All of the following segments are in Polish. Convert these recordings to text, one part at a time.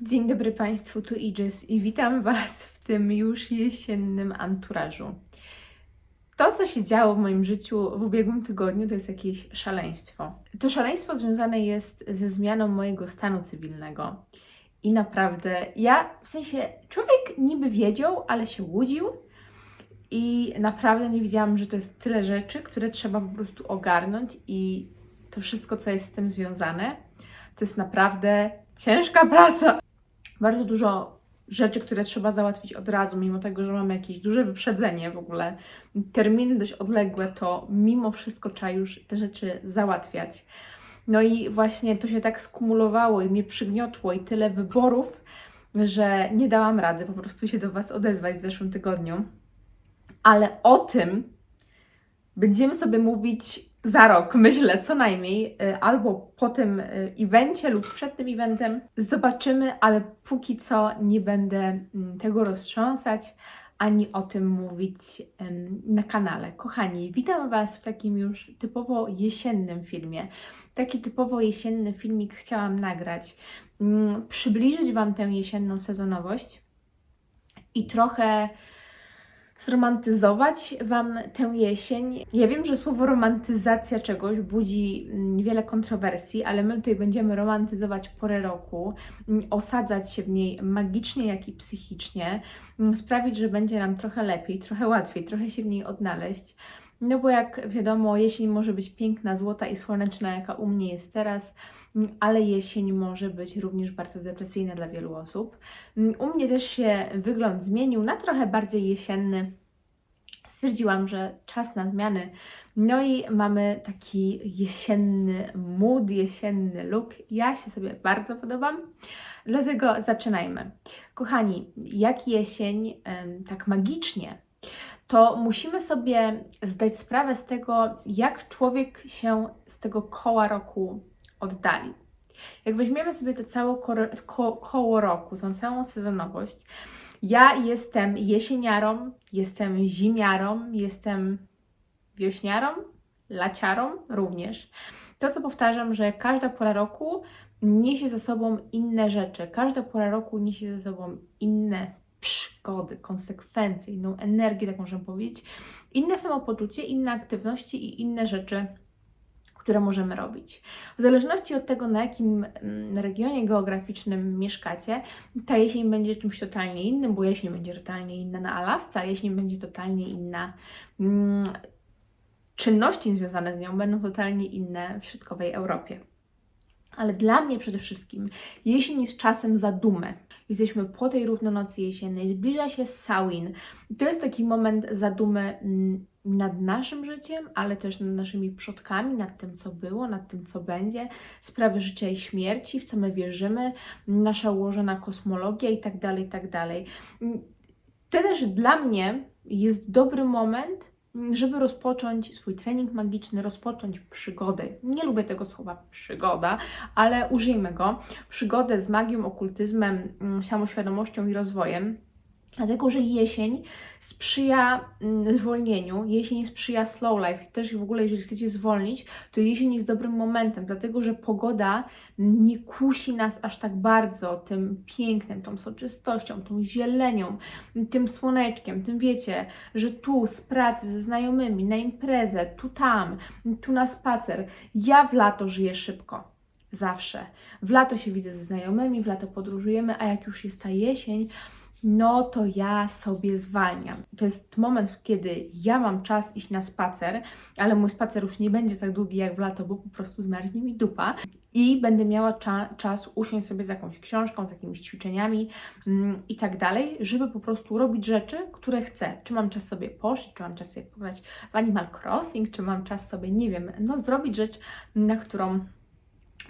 Dzień dobry Państwu, tu Idris i witam Was w tym już jesiennym anturażu. To, co się działo w moim życiu w ubiegłym tygodniu, to jest jakieś szaleństwo. To szaleństwo związane jest ze zmianą mojego stanu cywilnego. I naprawdę, ja w sensie, człowiek niby wiedział, ale się łudził. I naprawdę nie wiedziałam, że to jest tyle rzeczy, które trzeba po prostu ogarnąć, i to wszystko, co jest z tym związane, to jest naprawdę ciężka praca bardzo dużo rzeczy, które trzeba załatwić od razu, mimo tego, że mamy jakieś duże wyprzedzenie w ogóle, terminy dość odległe, to mimo wszystko trzeba już te rzeczy załatwiać. No i właśnie to się tak skumulowało i mnie przygniotło i tyle wyborów, że nie dałam rady po prostu się do Was odezwać w zeszłym tygodniu. Ale o tym będziemy sobie mówić za rok, myślę, co najmniej, y, albo po tym y, evencie lub przed tym eventem. Zobaczymy, ale póki co nie będę mm, tego roztrząsać ani o tym mówić na kanale. Kochani, witam Was w takim już typowo jesiennym filmie. Taki typowo jesienny filmik chciałam nagrać, mm, przybliżyć Wam tę jesienną sezonowość i trochę zromantyzować Wam tę jesień. Ja wiem, że słowo romantyzacja czegoś budzi mm, wiele kontrowersji, ale my tutaj będziemy romantyzować porę roku, mm, osadzać się w niej magicznie, jak i psychicznie, mm, sprawić, że będzie nam trochę lepiej, trochę łatwiej, trochę się w niej odnaleźć. No bo jak wiadomo, jesień może być piękna, złota i słoneczna, jaka u mnie jest teraz, ale jesień może być również bardzo depresyjna dla wielu osób. U mnie też się wygląd zmienił na trochę bardziej jesienny. Stwierdziłam, że czas na zmiany. No i mamy taki jesienny mood, jesienny look. Ja się sobie bardzo podobam, dlatego zaczynajmy. Kochani, jak jesień tak magicznie to musimy sobie zdać sprawę z tego, jak człowiek się z tego koła roku oddali. Jak weźmiemy sobie to całe ko koło roku, tą całą sezonowość, ja jestem jesieniarą, jestem zimiarą, jestem wiośniarą, laciarą również. To, co powtarzam, że każda pora roku niesie ze sobą inne rzeczy, każda pora roku niesie ze sobą inne przygody, konsekwencje, inną energię, tak możemy powiedzieć, inne samopoczucie, inne aktywności i inne rzeczy, które możemy robić. W zależności od tego, na jakim mm, regionie geograficznym mieszkacie, ta jesień będzie czymś totalnie innym, bo jesień będzie totalnie inna na Alasce, a jesień będzie totalnie inna. Mm, czynności związane z nią będą totalnie inne w środkowej Europie. Ale dla mnie przede wszystkim jesień jest czasem zadumy. Jesteśmy po tej równonocy jesiennej, zbliża się Samhain. To jest taki moment zadumy mm, nad naszym życiem, ale też nad naszymi przodkami, nad tym, co było, nad tym, co będzie, sprawy życia i śmierci, w co my wierzymy, nasza ułożona kosmologia i tak dalej, tak dalej. To też dla mnie jest dobry moment, żeby rozpocząć swój trening magiczny, rozpocząć przygodę. Nie lubię tego słowa przygoda, ale użyjmy go. Przygodę z magią, okultyzmem, mm, samoświadomością i rozwojem. Dlatego, że jesień sprzyja mm, zwolnieniu, jesień sprzyja slow life też w ogóle, jeżeli chcecie zwolnić, to jesień jest dobrym momentem, dlatego że pogoda nie kusi nas aż tak bardzo tym pięknem, tą soczystością, tą zielenią, tym słoneczkiem, tym wiecie, że tu z pracy ze znajomymi, na imprezę, tu tam, tu na spacer. Ja w lato żyję szybko. Zawsze. W lato się widzę ze znajomymi, w lato podróżujemy, a jak już jest ta jesień, no to ja sobie zwalniam. To jest moment, kiedy ja mam czas iść na spacer, ale mój spacer już nie będzie tak długi jak w lato, bo po prostu zmarznie mi dupa i będę miała cza czas usiąść sobie z jakąś książką, z jakimiś ćwiczeniami mm, i tak dalej, żeby po prostu robić rzeczy, które chcę. Czy mam czas sobie poszyć, czy mam czas sobie pograć w Animal Crossing, czy mam czas sobie, nie wiem, no zrobić rzecz, na którą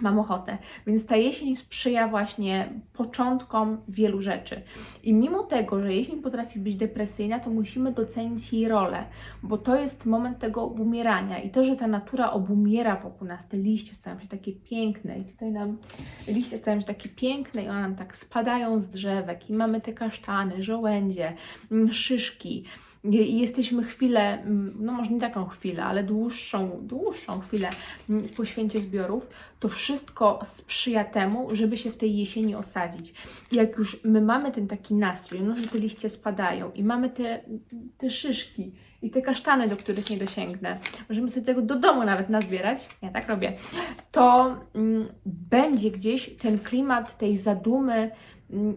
mam ochotę. Więc ta jesień sprzyja właśnie początkom wielu rzeczy. I mimo tego, że jesień potrafi być depresyjna, to musimy docenić jej rolę, bo to jest moment tego obumierania. I to, że ta natura obumiera wokół nas, te liście stają się takie piękne i tutaj nam liście stają się takie piękne i one nam tak spadają z drzewek i mamy te kasztany, żołędzie, mm, szyszki, jesteśmy chwilę, mm, no może nie taką chwilę, ale dłuższą, dłuższą chwilę mm, po święcie zbiorów, to wszystko sprzyja temu, żeby się w tej jesieni osadzić. I jak już my mamy ten taki nastrój, no że te liście spadają i mamy te, te szyszki i te kasztany, do których nie dosięgnę, możemy sobie tego do domu nawet nazbierać, ja tak robię, to mm, będzie gdzieś ten klimat tej zadumy,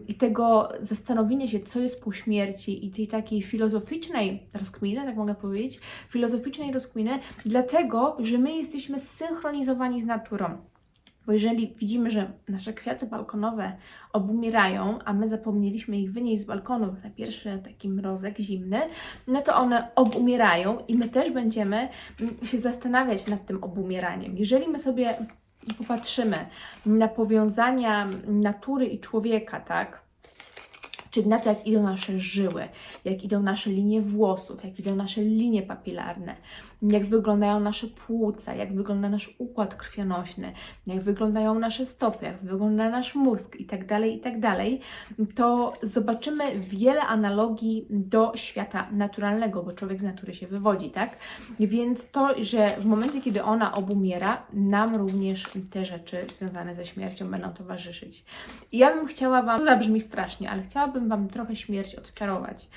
i tego zastanowienia się, co jest po śmierci i tej takiej filozoficznej rozkminy, tak mogę powiedzieć, filozoficznej rozkminy, dlatego, że my jesteśmy zsynchronizowani z naturą. Bo jeżeli widzimy, że nasze kwiaty balkonowe obumierają, a my zapomnieliśmy ich wynieść z balkonu na pierwszy taki mrozek zimny, no to one obumierają i my też będziemy mm, się zastanawiać nad tym obumieraniem. Jeżeli my sobie popatrzymy na powiązania natury i człowieka, tak? Czyli na to, jak idą nasze żyły, jak idą nasze linie włosów, jak idą nasze linie papilarne, jak wyglądają nasze płuca, jak wygląda nasz układ krwionośny, jak wyglądają nasze stopy, jak wygląda nasz mózg i tak dalej, i tak to zobaczymy wiele analogii do świata naturalnego, bo człowiek z natury się wywodzi, tak? Więc to, że w momencie, kiedy ona obumiera, nam również te rzeczy związane ze śmiercią będą towarzyszyć. I ja bym chciała Wam, to zabrzmi strasznie, ale chciałabym Wam trochę śmierć odczarować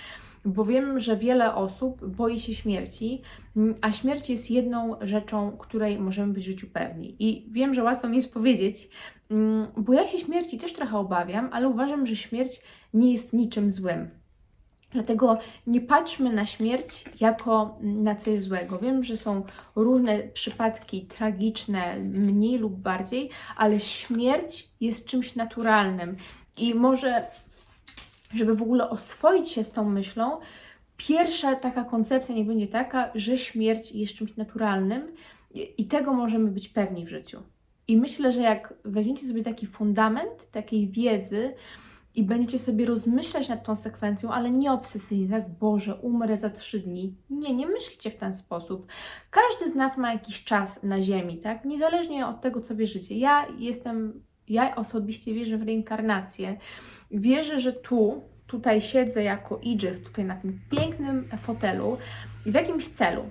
bo wiem, że wiele osób boi się śmierci, a śmierć jest jedną rzeczą, której możemy być w życiu pewni. I wiem, że łatwo mi jest powiedzieć, bo ja się śmierci też trochę obawiam, ale uważam, że śmierć nie jest niczym złym. Dlatego nie patrzmy na śmierć jako na coś złego. Wiem, że są różne przypadki tragiczne, mniej lub bardziej, ale śmierć jest czymś naturalnym. I może żeby w ogóle oswoić się z tą myślą, pierwsza taka koncepcja nie będzie taka, że śmierć jest czymś naturalnym i tego możemy być pewni w życiu. I myślę, że jak weźmiecie sobie taki fundament takiej wiedzy i będziecie sobie rozmyślać nad tą sekwencją, ale nie obsesyjnie, tak, Boże, umrę za trzy dni. Nie, nie myślcie w ten sposób. Każdy z nas ma jakiś czas na Ziemi, tak, niezależnie od tego, co wierzycie. Ja jestem, ja osobiście wierzę w reinkarnację wierzę, że tu, tutaj siedzę jako Aegis, tutaj na tym pięknym fotelu i w jakimś celu.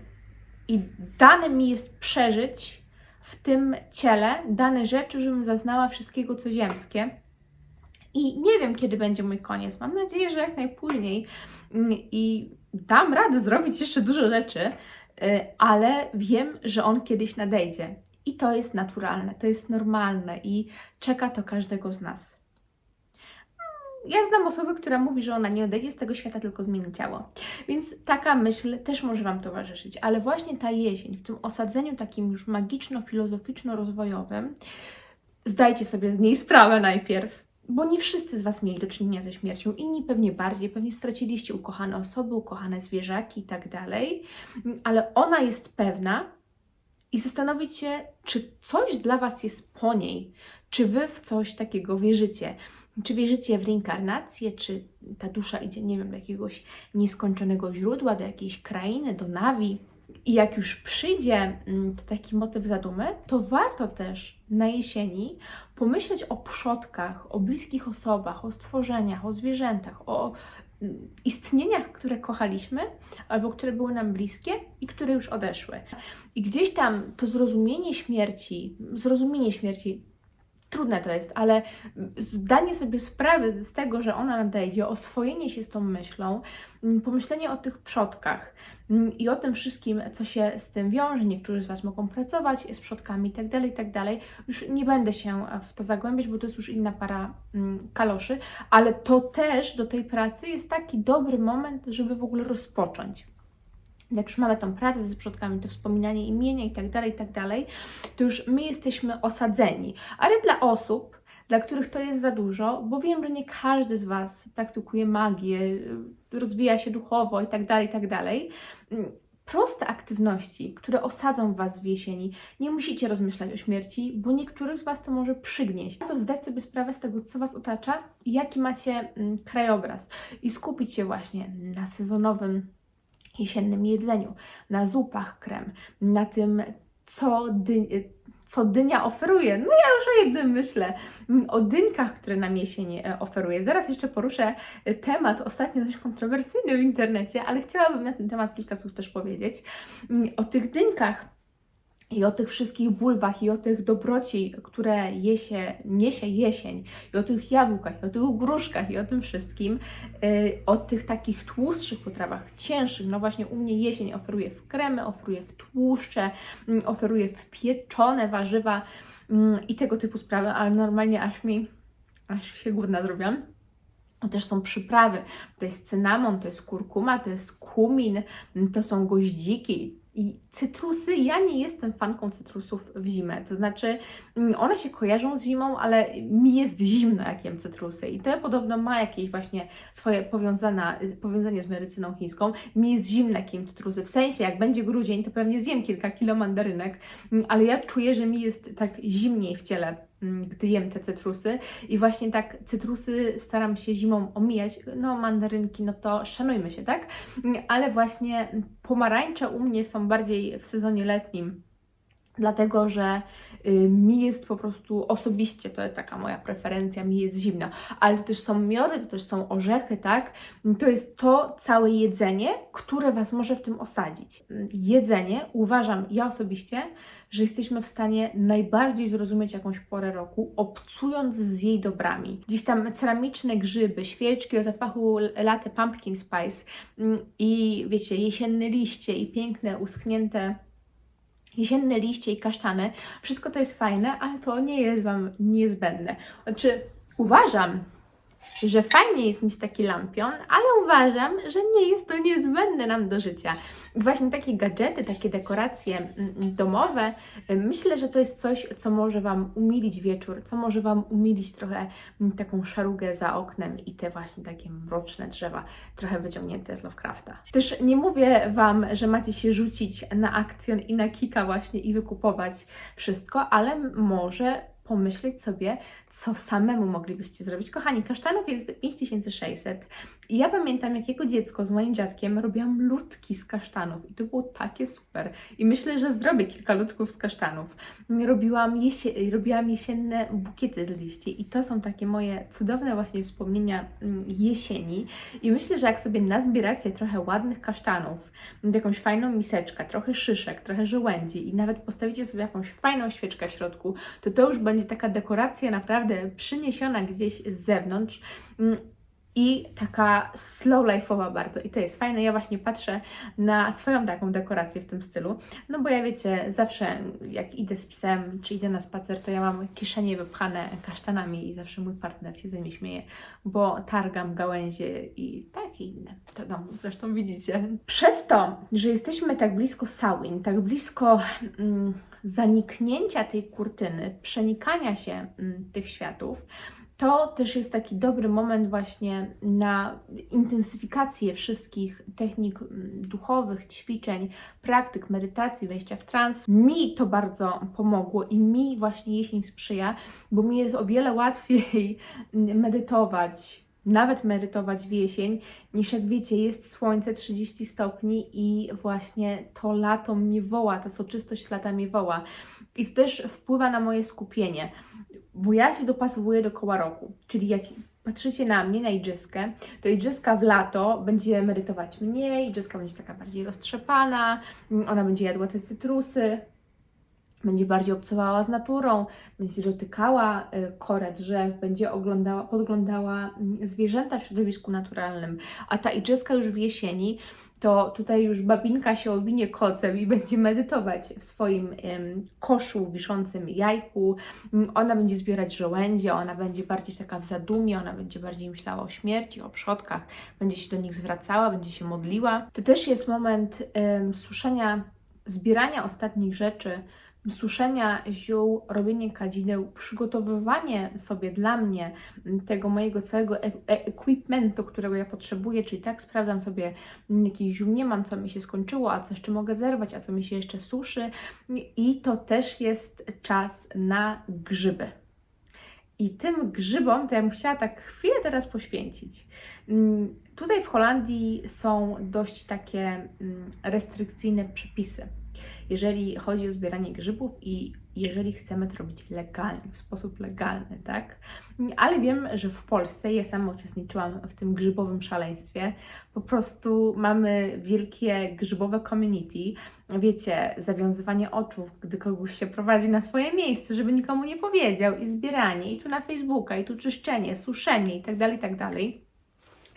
I dane mi jest przeżyć w tym ciele dane rzeczy, żebym zaznała wszystkiego, co ziemskie. I nie wiem, kiedy będzie mój koniec. Mam nadzieję, że jak najpóźniej. I dam radę zrobić jeszcze dużo rzeczy, y, ale wiem, że on kiedyś nadejdzie. I to jest naturalne, to jest normalne i czeka to każdego z nas ja znam osobę, która mówi, że ona nie odejdzie z tego świata, tylko zmieni ciało. Więc taka myśl też może Wam towarzyszyć. Ale właśnie ta jesień, w tym osadzeniu takim już magiczno-filozoficzno-rozwojowym, zdajcie sobie z niej sprawę najpierw, bo nie wszyscy z Was mieli do czynienia ze śmiercią, inni pewnie bardziej, pewnie straciliście ukochane osoby, ukochane zwierzaki i tak dalej, ale ona jest pewna i zastanowić się, czy coś dla Was jest po niej, czy Wy w coś takiego wierzycie. Czy wierzycie w reinkarnację, czy ta dusza idzie, nie wiem, do jakiegoś nieskończonego źródła, do jakiejś krainy, do nawi? I jak już przyjdzie mm, taki motyw zadumy, to warto też na jesieni pomyśleć o przodkach, o bliskich osobach, o stworzeniach, o zwierzętach, o mm, istnieniach, które kochaliśmy albo które były nam bliskie i które już odeszły. I gdzieś tam to zrozumienie śmierci, zrozumienie śmierci trudne to jest, ale zdanie sobie sprawy z tego, że ona nadejdzie, oswojenie się z tą myślą, mm, pomyślenie o tych przodkach mm, i o tym wszystkim, co się z tym wiąże. Niektórzy z Was mogą pracować z przodkami itd., tak itd. Tak już nie będę się w to zagłębiać, bo to jest już inna para mm, kaloszy, ale to też do tej pracy jest taki dobry moment, żeby w ogóle rozpocząć jak już mamy tą pracę ze przodkami, to wspominanie imienia i tak dalej, i tak dalej, to już my jesteśmy osadzeni. Ale dla osób, dla których to jest za dużo, bo wiem, że nie każdy z Was praktykuje magię, rozwija się duchowo i tak dalej, i tak dalej. Mm, proste aktywności, które osadzą Was w jesieni. Nie musicie rozmyślać o śmierci, bo niektórych z Was to może przygnieść. To zdać sobie sprawę z tego, co Was otacza i jaki macie mm, krajobraz i skupić się właśnie na sezonowym jesiennym jedzeniu, na zupach krem, na tym, co, dy, co dynia oferuje. No ja już o jednym myślę, o dynkach, które nam jesień e, oferuje. Zaraz jeszcze poruszę e, temat, ostatnio dość kontrowersyjny w internecie, ale chciałabym na ten temat kilka słów też powiedzieć. Mm, O tych dynkach i o tych wszystkich bulwach, i o tych dobroci, które jesie, niesie jesień, i o tych jabłkach, i o tych gruszkach, i o tym wszystkim, yy, o tych takich tłustszych potrawach, cięższych. No właśnie u mnie jesień oferuje w kremy, oferuje w tłuszcze, mm, oferuje w pieczone warzywa mm, i tego typu sprawy, ale normalnie aż mi, aż się głodna zrobiłam. To też są przyprawy. To jest cynamon, to jest kurkuma, to jest kumin, to są goździki. I cytrusy, ja nie jestem fanką cytrusów w zimę. To znaczy, mm, one się kojarzą z zimą, ale mi jest zimno, jak jem cytrusy. I to podobno ma jakieś właśnie swoje powiązana, powiązanie z medycyną chińską. Mi jest zimno, jak jem cytrusy. W sensie, jak będzie grudzień, to pewnie zjem kilka kilo mandarynek, mm, ale ja czuję, że mi jest tak zimniej w ciele gdy jem te cytrusy. I właśnie tak cytrusy staram się zimą omijać. No, mandarynki, no to szanujmy się, tak? Ale właśnie pomarańcze u mnie są bardziej w sezonie letnim. Dlatego, że y, mi jest po prostu osobiście, to jest taka moja preferencja, mi jest zimno. Ale to też są miody, to też są orzechy, tak? To jest to całe jedzenie, które Was może w tym osadzić. Jedzenie, uważam ja osobiście, że jesteśmy w stanie najbardziej zrozumieć jakąś porę roku, obcując z jej dobrami. Gdzieś tam ceramiczne grzyby, świeczki o zapachu latte pumpkin spice mm, i wiecie, jesienne liście i piękne, uschnięte jesienne liście i kasztany. Wszystko to jest fajne, ale to nie jest Wam niezbędne. Znaczy, uważam, że fajnie jest mieć taki lampion, ale uważam, że nie jest to niezbędne nam do życia. Właśnie takie gadżety, takie dekoracje mm, mm, domowe, y, myślę, że to jest coś, co może Wam umilić wieczór, co może Wam umilić trochę mm, taką szarugę za oknem i te właśnie takie mroczne drzewa, trochę wyciągnięte z Lovecrafta. Też nie mówię Wam, że macie się rzucić na akcjon i na kika właśnie i wykupować wszystko, ale może pomyśleć sobie, co samemu moglibyście zrobić. Kochani, kasztanów jest 5600 i ja pamiętam, jak jako dziecko z moim dziadkiem robiłam ludki z kasztanów i to było takie super. I myślę, że zrobię kilka ludków z kasztanów. Robiłam, jesie- robiłam jesienne bukiety z liści i to są takie moje cudowne właśnie wspomnienia mm, jesieni. I myślę, że jak sobie nazbieracie trochę ładnych kasztanów, jakąś fajną miseczkę, trochę szyszek, trochę żołędzi i nawet postawicie sobie jakąś fajną świeczkę w środku, to to już będzie taka dekoracja naprawdę przyniesiona gdzieś z zewnątrz mm, i taka slow life'owa bardzo. I to jest fajne. Ja właśnie patrzę na swoją taką dekorację w tym stylu. No bo ja wiecie, zawsze jak idę z psem, czy idę na spacer, to ja mam kieszenie wypchane kasztanami i zawsze mój partner się ze mnie śmieje, bo targam gałęzie i takie inne. To no, zresztą widzicie. Przez to, że jesteśmy tak blisko Samhain, tak blisko mm, zaniknięcia tej kurtyny, przenikania się mm, tych światów, to też jest taki dobry moment właśnie na intensyfikację wszystkich technik mm, duchowych, ćwiczeń, praktyk, medytacji, wejścia w trans. Mi to bardzo pomogło i mi właśnie jesień sprzyja, bo mi jest o wiele łatwiej medytować, nawet medytować w jesień, niż jak wiecie, jest słońce 30 stopni i właśnie to lato mnie woła, ta soczystość lata mnie woła. I to też wpływa na moje skupienie bo ja się dopasowuję do koła roku, czyli jak patrzycie na mnie, na idzyskę, to idziska w lato będzie medytować mniej, idziska będzie taka bardziej roztrzepana, ona będzie jadła te cytrusy, będzie bardziej obcowała z naturą, będzie dotykała y, korę drzew, będzie oglądała, podglądała mm, zwierzęta w środowisku naturalnym, a ta idziska już w jesieni to tutaj już babinka się owinie kocem i będzie medytować w swoim koszu wiszącym jajku. Ona będzie zbierać żołędzie, ona będzie bardziej taka w zadumie, ona będzie bardziej myślała o śmierci, o przodkach, będzie się do nich zwracała, będzie się modliła. To też jest moment em, suszenia, zbierania ostatnich rzeczy, suszenia ziół, robienie kadzideł, przygotowywanie sobie dla mnie tego mojego całego e- e- equipmentu, którego ja potrzebuję, czyli tak sprawdzam sobie mm, jakiś ziół nie mam, co mi się skończyło, a co jeszcze mogę zerwać, a co mi się jeszcze suszy i to też jest czas na grzyby. I tym grzybom to ja bym chciała tak chwilę teraz poświęcić. Mm, Tutaj w Holandii są dość takie mm, restrykcyjne przepisy. Jeżeli chodzi o zbieranie grzybów i jeżeli chcemy to robić legalnie, w sposób legalny, tak? Ale wiem, że w Polsce, ja sama uczestniczyłam w tym grzybowym szaleństwie, po prostu mamy wielkie grzybowe community, wiecie, zawiązywanie oczu, gdy kogoś się prowadzi na swoje miejsce, żeby nikomu nie powiedział i zbieranie, i tu na Facebooka, i tu czyszczenie, suszenie i tak dalej, i tak.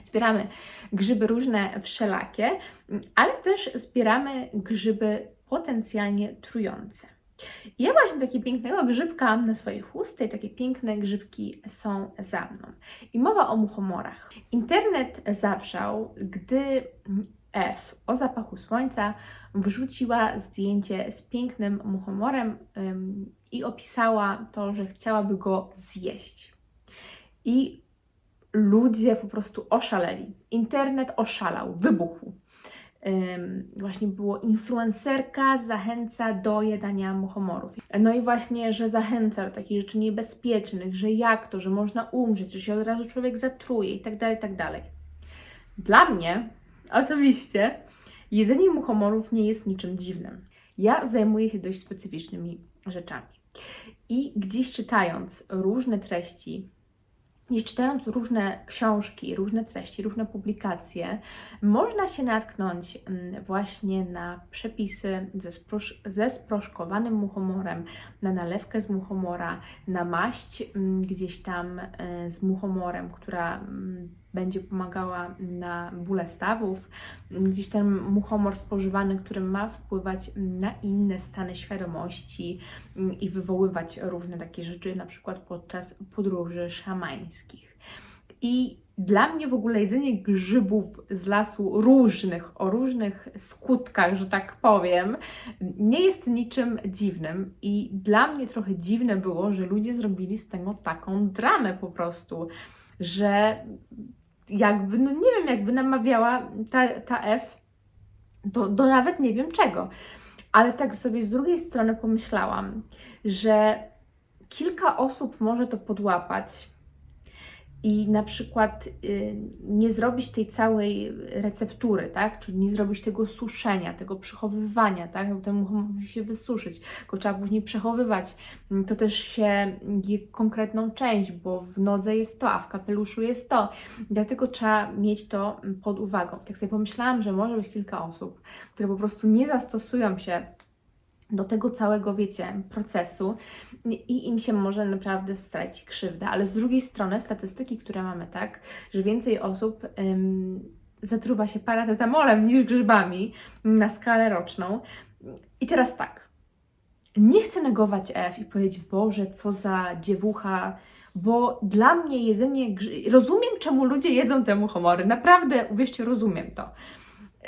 Zbieramy grzyby różne wszelakie, ale też zbieramy grzyby potencjalnie trujące. Ja właśnie takiego pięknego grzybka na swojej chustce i takie piękne grzybki są za mną. I mowa o muchomorach. Internet zawrzał, gdy F o zapachu słońca wrzuciła zdjęcie z pięknym muchomorem ym, i opisała to, że chciałaby go zjeść. I ludzie po prostu oszaleli. Internet oszalał, wybuchł. Właśnie było influencerka zachęca do jadania muchomorów. No i właśnie, że zachęca do takich rzeczy niebezpiecznych, że jak to, że można umrzeć, że się od razu człowiek zatruje i tak dalej, tak dalej. Dla mnie osobiście jedzenie muchomorów nie jest niczym dziwnym. Ja zajmuję się dość specyficznymi rzeczami. I gdzieś czytając różne treści, gdzieś czytając różne książki, różne treści, różne publikacje, można się natknąć mm, właśnie na przepisy ze, sprosz- ze sproszkowanym muchomorem, na nalewkę z muchomora, na maść mm, gdzieś tam e, z muchomorem, która mm, będzie pomagała na bóle stawów, gdzieś ten muchomor spożywany, który ma wpływać na inne stany świadomości i wywoływać różne takie rzeczy, na przykład podczas podróży szamańskich. I dla mnie w ogóle jedzenie grzybów z lasu różnych, o różnych skutkach, że tak powiem, nie jest niczym dziwnym. I dla mnie trochę dziwne było, że ludzie zrobili z tego taką dramę po prostu, że jakby, no nie wiem, jakby namawiała ta, ta F do, do nawet nie wiem czego. Ale tak sobie z drugiej strony pomyślałam, że kilka osób może to podłapać i na przykład y, nie zrobić tej całej receptury, tak? Czyli nie zrobić tego suszenia, tego przechowywania, tak? Bo ten musi się wysuszyć, go trzeba później przechowywać. Mm, To też się konkretną część, bo w nodze jest to, a w kapeluszu jest to. Dlatego trzeba mieć to mm, pod uwagą. Tak sobie pomyślałam, że może być kilka osób, które po prostu nie zastosują się do tego całego, wiecie, procesu i im się może naprawdę stać krzywda. Ale z drugiej strony statystyki, które mamy, tak, że więcej osób ym, zatruwa się paracetamolem niż grzybami na skalę roczną. I teraz tak, nie chcę negować F i powiedzieć, Boże, co za dziewucha, bo dla mnie jedzenie. Rozumiem, czemu ludzie jedzą te muchomory. Naprawdę, uwierzcie, rozumiem to.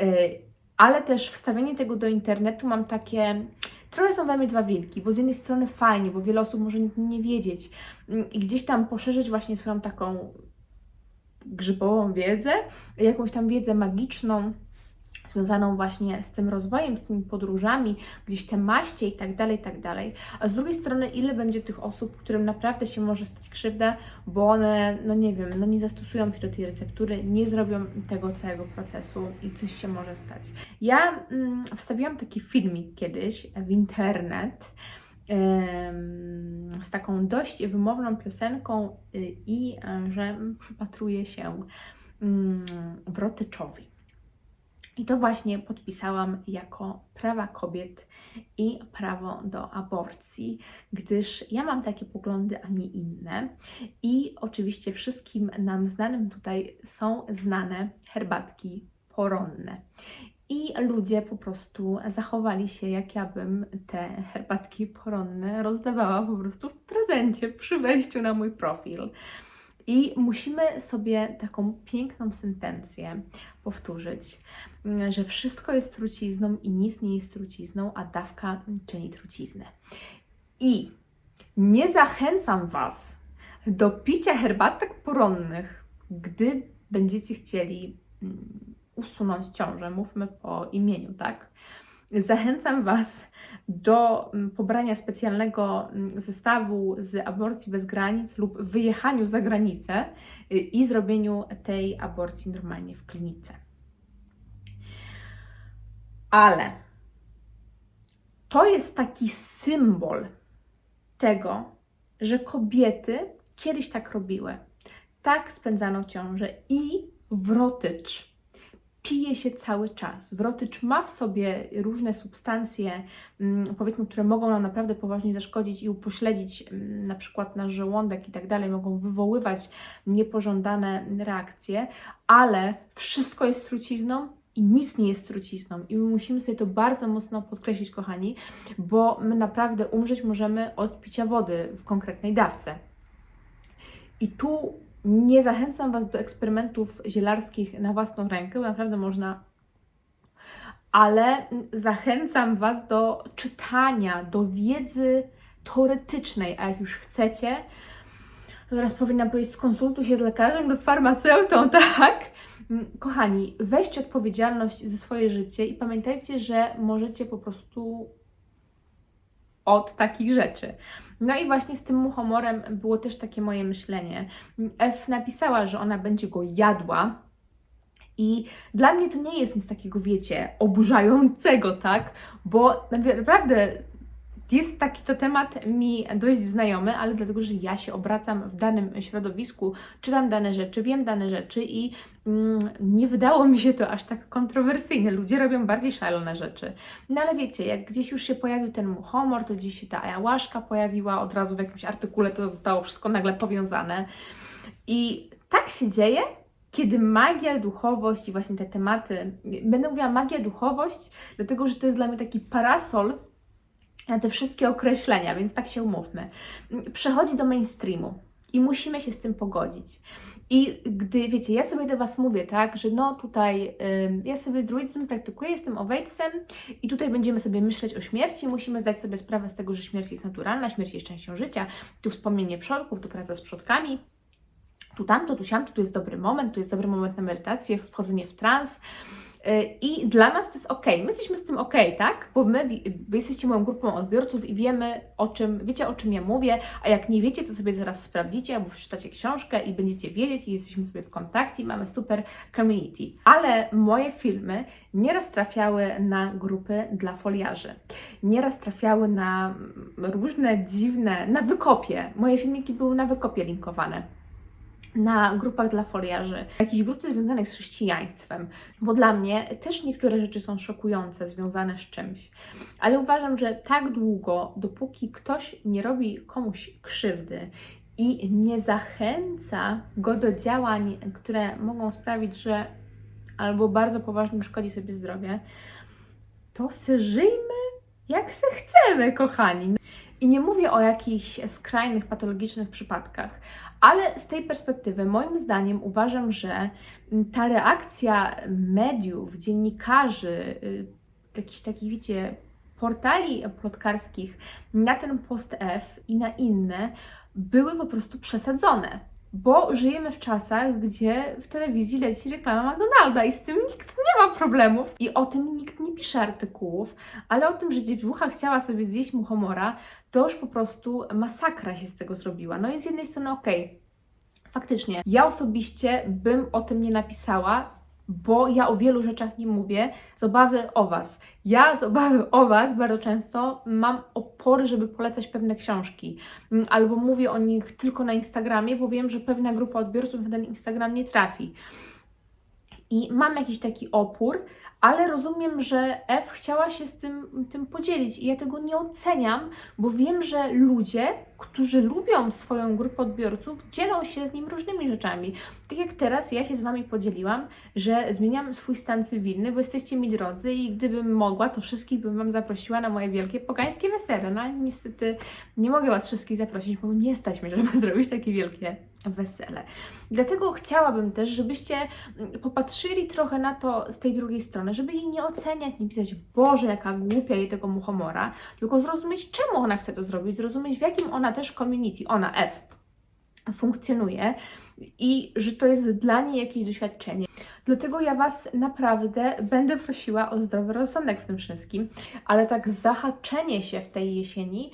Yy, ale też wstawienie tego do internetu mam takie. Trochę są we mnie dwa wilki, bo z jednej strony fajnie, bo wiele osób może nie, wiedzieć mm, i gdzieś tam poszerzyć właśnie swoją taką grzybową wiedzę, jakąś tam wiedzę magiczną, związaną właśnie z tym rozwojem, z tymi podróżami, gdzieś te maście i tak dalej, i tak dalej. A z drugiej strony, ile będzie tych osób, którym naprawdę się może stać krzywda, bo one, no nie wiem, no nie zastosują się do tej receptury, nie zrobią tego całego procesu i coś się może stać. Ja mm, wstawiłam taki filmik kiedyś w internet, z taką dość wymowną piosenką y, i e, że przypatruję się mm, Wrotyczowi. I to właśnie podpisałam jako prawa kobiet i prawo do aborcji, gdyż ja mam takie poglądy, a nie inne. I oczywiście wszystkim nam znanym tutaj są znane herbatki poronne. I ludzie po prostu zachowali się, jak ja bym te herbatki poronne rozdawała po prostu w prezencie przy wejściu na mój profil. I musimy sobie taką piękną sentencję powtórzyć, że wszystko jest trucizną i nic nie jest trucizną, a dawka czyni truciznę. I nie zachęcam Was do picia herbatek poronnych, gdy będziecie chcieli mm, usunąć ciążę, mówmy po imieniu, tak? Zachęcam Was do mm, pobrania specjalnego mm, zestawu z aborcji bez granic lub wyjechaniu za granicę y, i zrobieniu tej aborcji normalnie w klinice. Ale to jest taki symbol tego, że kobiety kiedyś tak robiły. Tak spędzano ciążę i wrotycz pije się cały czas. Wrotycz ma w sobie różne substancje, mm, powiedzmy, które mogą nam naprawdę poważnie zaszkodzić i upośledzić mm, na przykład nasz żołądek i tak dalej, mogą wywoływać niepożądane reakcje, ale wszystko jest trucizną i nic nie jest trucizną. I my musimy sobie to bardzo mocno podkreślić, kochani, bo my naprawdę umrzeć możemy od picia wody w konkretnej dawce. I tu nie zachęcam Was do eksperymentów zielarskich na własną rękę, bo naprawdę można, ale zachęcam Was do czytania, do wiedzy teoretycznej, a jak już chcecie, to teraz powinnam powiedzieć, skonsultuj się z lekarzem lub farmaceutą, tak? Kochani, weźcie odpowiedzialność za swoje życie i pamiętajcie, że możecie po prostu od takich rzeczy. No i właśnie z tym muchomorem było też takie moje myślenie. F napisała, że ona będzie go jadła. I dla mnie to nie jest nic takiego, wiecie, oburzającego, tak? Bo naprawdę jest taki to temat mi dość znajomy, ale dlatego, że ja się obracam w danym środowisku, czytam dane rzeczy, wiem dane rzeczy i mm, nie wydało mi się to aż tak kontrowersyjne. Ludzie robią bardziej szalone rzeczy. No ale wiecie, jak gdzieś już się pojawił ten humor, to gdzieś się ta ayahuasca pojawiła, od razu w jakimś artykule to zostało wszystko nagle powiązane. I tak się dzieje, kiedy magia, duchowość i właśnie te tematy, będę mówiła magia, duchowość, dlatego że to jest dla mnie taki parasol te wszystkie określenia, więc tak się umówmy. Przechodzi do mainstreamu i musimy się z tym pogodzić. I gdy, wiecie, ja sobie do Was mówię, tak, że no tutaj y, ja sobie druidyzm praktykuję, jestem owejdźcem i tutaj będziemy sobie myśleć o śmierci, musimy zdać sobie sprawę z tego, że śmierć jest naturalna, śmierć jest częścią życia, tu wspomnienie przodków, tu praca z przodkami, tu tamto, tu siamto, tu jest dobry moment, tu jest dobry moment na medytację, wchodzenie w trans, I dla nas to jest ok. My jesteśmy z tym ok, tak? Bo my, wy jesteście moją grupą odbiorców i wiemy o czym, wiecie o czym ja mówię, a jak nie wiecie, to sobie zaraz sprawdzicie albo przeczytacie książkę i będziecie wiedzieć i jesteśmy sobie w kontakcie i mamy super community. Ale moje filmy nieraz trafiały na grupy dla foliarzy. Nieraz trafiały na różne dziwne, na wykopie. Moje filmiki były na wykopie linkowane na grupach dla foliarzy, jakichś grupy związanych z chrześcijaństwem, bo dla mnie też niektóre rzeczy są szokujące, związane z czymś. Ale uważam, że tak długo, dopóki ktoś nie robi komuś krzywdy i nie zachęca go do działań, które mogą sprawić, że albo bardzo poważnie szkodzi sobie zdrowie, to se żyjmy jak se chcemy, kochani. I nie mówię o jakichś skrajnych, patologicznych przypadkach, ale z tej perspektywy, moim zdaniem, uważam, że ta reakcja mediów, dziennikarzy, y, jakichś takich, wiecie, portali plotkarskich na ten post F i na inne były po prostu przesadzone bo żyjemy w czasach, gdzie w telewizji leci reklama McDonalda i z tym nikt nie ma problemów. I o tym nikt nie pisze artykułów, ale o tym, że dziewucha chciała sobie zjeść muchomora, to już po prostu masakra się z tego zrobiła. No i z jednej strony okej, okay, faktycznie, ja osobiście bym o tym nie napisała, bo ja o wielu rzeczach nie mówię z obawy o Was. Ja z obawy o Was bardzo często mam opory, żeby polecać pewne książki, mm, albo mówię o nich tylko na Instagramie, bo wiem, że pewna grupa odbiorców na ten Instagram nie trafi. I mam jakiś taki opór, ale rozumiem, że F chciała się z tym, tym podzielić i ja tego nie oceniam, bo wiem, że ludzie, którzy lubią swoją grupę odbiorców, dzielą się z nim różnymi rzeczami. Tak jak teraz ja się z Wami podzieliłam, że zmieniam swój stan cywilny, bo jesteście mi drodzy i gdybym mogła, to wszystkich bym Wam zaprosiła na moje wielkie pogańskie wesele. No ale niestety nie mogę Was wszystkich zaprosić, bo nie stać mi, żeby zrobić takie wielkie wesele. Dlatego chciałabym też, żebyście popatrzyli trochę na to z tej drugiej strony, żeby jej nie oceniać, nie pisać, Boże, jaka głupia jej tego muchomora, tylko zrozumieć, czemu ona chce to zrobić, zrozumieć, w jakim ona też community, ona F, funkcjonuje i że to jest dla niej jakieś doświadczenie. Dlatego ja Was naprawdę będę prosiła o zdrowy rozsądek w tym wszystkim, ale tak zahaczenie się w tej jesieni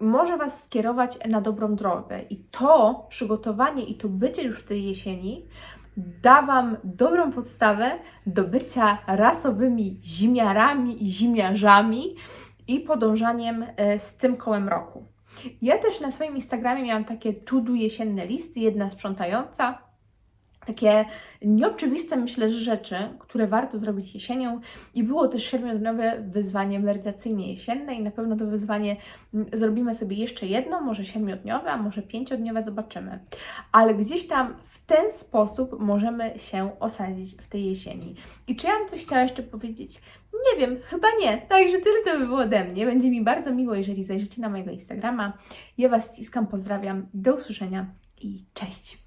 może Was skierować na dobrą drogę. I to przygotowanie i to bycie już w tej jesieni da Wam dobrą podstawę do bycia rasowymi zimiarami i zimiarzami i podążaniem e, z tym kołem roku. Ja też na swoim Instagramie miałam takie to-do jesienne listy, jedna sprzątająca, takie nieoczywiste, myślę, że rzeczy, które warto zrobić jesienią. I było też siedmiodniowe wyzwanie medytacyjnie jesienne i na pewno to wyzwanie mm, zrobimy sobie jeszcze jedno, może siedmiodniowe, a może pięciodniowe, zobaczymy. Ale gdzieś tam w ten sposób możemy się osadzić w tej jesieni. I czy ja bym coś chciała jeszcze powiedzieć? Nie wiem, chyba nie. Także tyle to by było ode mnie. Będzie mi bardzo miło, jeżeli zajrzycie na mojego Instagrama. Ja Was ściskam, pozdrawiam, do usłyszenia i cześć!